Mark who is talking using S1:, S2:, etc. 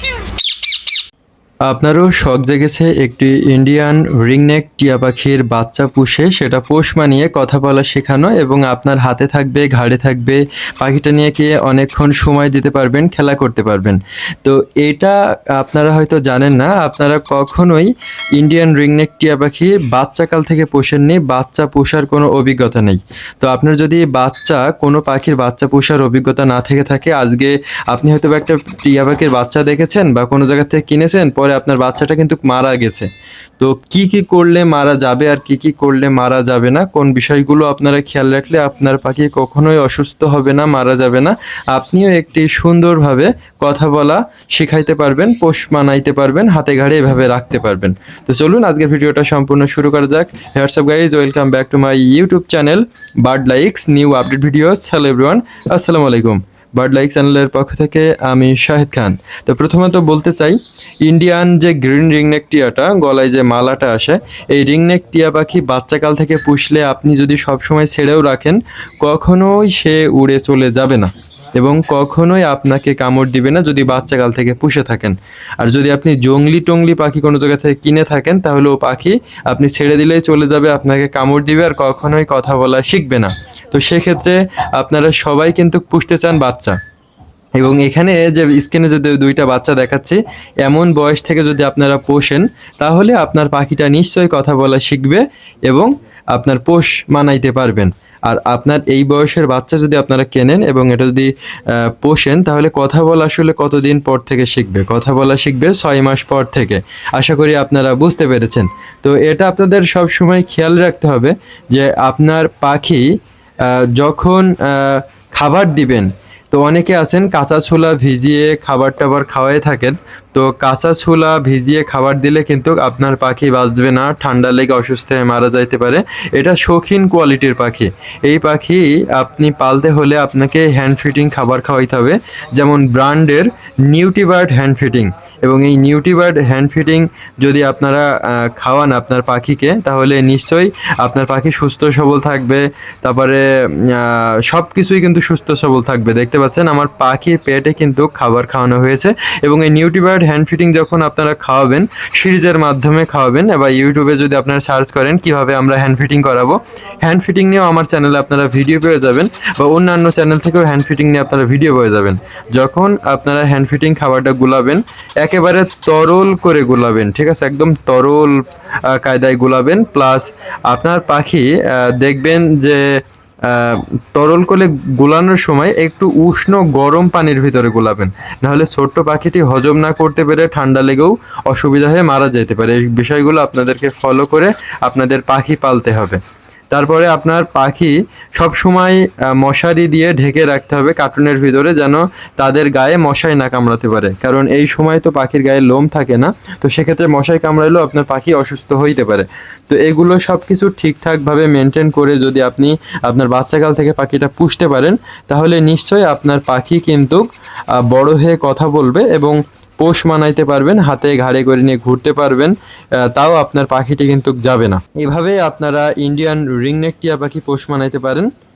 S1: Thank you. আপনারও শখ জেগেছে একটি ইন্ডিয়ান রিংনেক টিয়া পাখির বাচ্চা পুষে, সেটা পোষ মানিয়ে কথা বলা শেখানো এবং আপনার হাতে থাকবে, ঘাড়ে থাকবে, পাখিটা নিয়ে কি অনেকক্ষণ সময় দিতে পারবেন, খেলা করতে পারবেন। তো এটা আপনারা হয়তো জানেন না, আপনারা কখনোই ইন্ডিয়ান রিংনেক টিয়া পাখি বাচ্চাকাল থেকে পোষেননি, বাচ্চা পোষার কোনো অভিজ্ঞতা নেই। তো আপনার যদি বাচ্চা, কোনো পাখির বাচ্চা পোষার অভিজ্ঞতা না থেকে থাকে, আজকে আপনি হয়তো একটা টিয়া পাখির বাচ্চা দেখেছেন বা কোনো জায়গা থেকে কিনেছেন, পরে আপনার বাচ্চাটা কিন্তু মারা গেছে। তো কি কি করলে মারা যাবে আর কি কি করলে মারা যাবে না, কোন বিষয়গুলো আপনারা খেয়াল রাখলে আপনার পাখি কখনোই অসুস্থ হবে না, মারা যাবে না। আপনিও একটি সুন্দরভাবে কথা বলা শিখাইতে পারবেন, পোষ মানাইতে পারবেন, হাতে ঘাড়ে এভাবে রাখতে পারবেন। তো চলুন আজকের ভিডিওটা সম্পূর্ণ শুরু করা যাক। WhatsApp guys welcome back to my YouTube channel bird likes new update videos hello everyone আসসালামু আলাইকুম বার্ড লাইক চ্যানেলের পক্ষ থেকে আমি শাহিদ খান। তো প্রথমত বলতে চাই ইন্ডিয়ান যে গ্রিন রিংনেক টিয়াটা, গলায় যে মালাটা আসে, এই রিংনেক টিয়া পাখি বাচ্চাকাল থেকে পুষলে আপনি যদি সবসময় ছেড়েও রাখেন, কখনোই সে উড়ে চলে যাবে না এবং কখনোই আপনাকে কামড় দিবে না যদি বাচ্চাকাল থেকে পুষে থাকেন। আর যদি আপনি জংলি টংলি পাখি কোনো জায়গা থেকে কিনে থাকেন, তাহলে ও পাখি আপনি ছেড়ে দিলেই চলে যাবে, আপনাকে কামড় দিবে আর কখনোই কথা বলা শিখবে না। তো সেক্ষেত্রে আপনারা সবাই কিন্তু পুষতে চান বাচ্চা। এবং এখানে যে স্ক্রিনে যে দুইটা বাচ্চা দেখাচ্ছি, এমন বয়স থেকে যদি আপনারা পোষেন, তাহলে আপনার পাখিটা নিশ্চয়ই কথা বলা শিখবে এবং আপনার পোষ মানাইতে পারবেন। আর আপনার এই বয়সের বাচ্চা যদি আপনারা কেনেন এবং এটা যদি পোষেন, তাহলে কথা বলা আসলে কতদিন পর থেকে শিখবে? কথা বলা শিখবে ছয় মাস পর থেকে। আশা করি আপনারা বুঝতে পেরেছেন। তো এটা আপনাদের সব সময় খেয়াল রাখতে হবে যে আপনার পাখি যখন খাবার দিবেন, তো অনেকে আছেন কাঁচা ছোলা ভিজিয়ে খাবার টাবার খাওয়াই থাকেন, তো কাঁচা ছোলা ভিজিয়ে খাবার দিলে কিন্তু আপনার পাখি বাঁচবে না, ঠান্ডা লেগে অসুস্থ হয়ে মারা যাইতে পারে। এটা শৌখিন কোয়ালিটির পাখি। এই পাখি আপনি পালতে হলে আপনাকে হ্যান্ড ফিটিং খাবার খাওয়াইতে হবে, যেমন ব্র্যান্ডের নিউটিবার্ড হ্যান্ড ফিটিং এবং এই নিউটিবার্ড হ্যান্ড ফিটিং যদি আপনারা খাওয়ান আপনার পাখিকে, তাহলে নিশ্চয়ই আপনার পাখি সুস্থ সবল থাকবে। তারপরে সব কিছুই কিন্তু সুস্থ সবল থাকবে। দেখতে পাচ্ছেন, আমার পাখির পেটে কিন্তু খাবার খাওয়ানো হয়েছে এবং এই নিউটিবার্ড হ্যান্ড ফিটিং যখন আপনারা খাওয়াবেন, সিরিজের মাধ্যমে খাওয়াবেন, বা ইউটিউবে যদি আপনারা সার্চ করেন কীভাবে আমরা হ্যান্ড ফিটিং করাবো, হ্যান্ড ফিটিং নিয়েও আমার চ্যানেলে আপনারা ভিডিও পেয়ে যাবেন, বা অন্যান্য চ্যানেল থেকেও হ্যান্ড ফিটিং নিয়ে আপনারা ভিডিও পেয়ে যাবেন। যখন আপনারা হ্যান্ড ফিটিং খাবারটা গুলাবেন একেবারে তরল করে গুলাবেন, ঠিক আছে? একদম তরল কায়দায় গুলাবেন প্লাস আপনার পাখি দেখবেন যে তরল করে গোলানোর সময় একটু উষ্ণ গরম পানির ভিতরে গোলাবেন। নাহলে ছোট্ট পাখিটি হজম না করতে পেরে ঠান্ডা লেগেও অসুবিধা হয়ে মারা যেতে পারে। এই বিষয়গুলো আপনাদেরকে ফলো করে আপনাদের পাখি পালতে হবে। তারপরে আপনার পাখি সব সময় মশারি দিয়ে ঢেকে রাখতে হবে কার্টুনের ভিতরে যেন তাদের গায়ে মশাই না কামড়াতে পারে। কারণ এই সময় তো পাখির গায়ে লোম থাকে না, তো সেক্ষেত্রে মশাই কামড়াইলেও আপনার পাখি অসুস্থ হইতে পারে। তো এগুলো সব কিছু ঠিকঠাকভাবে মেনটেন করে যদি আপনি আপনার বাচ্চাকাল থেকে পাখিটা পুষতে পারেন, তাহলে নিশ্চয়ই আপনার পাখি কিন্তু বড় হয়ে কথা বলবে এবং পোষ মানাইতে পারবেন, হাতে ঘাড়ে করে নিয়ে ঘুরতে পারবেন তাও আপনার পাখিটি কিন্তু যাবে না। এভাবে আপনারা ইন্ডিয়ান রিংনেক টিয়া পাখি পোষ মানাইতে পারেন।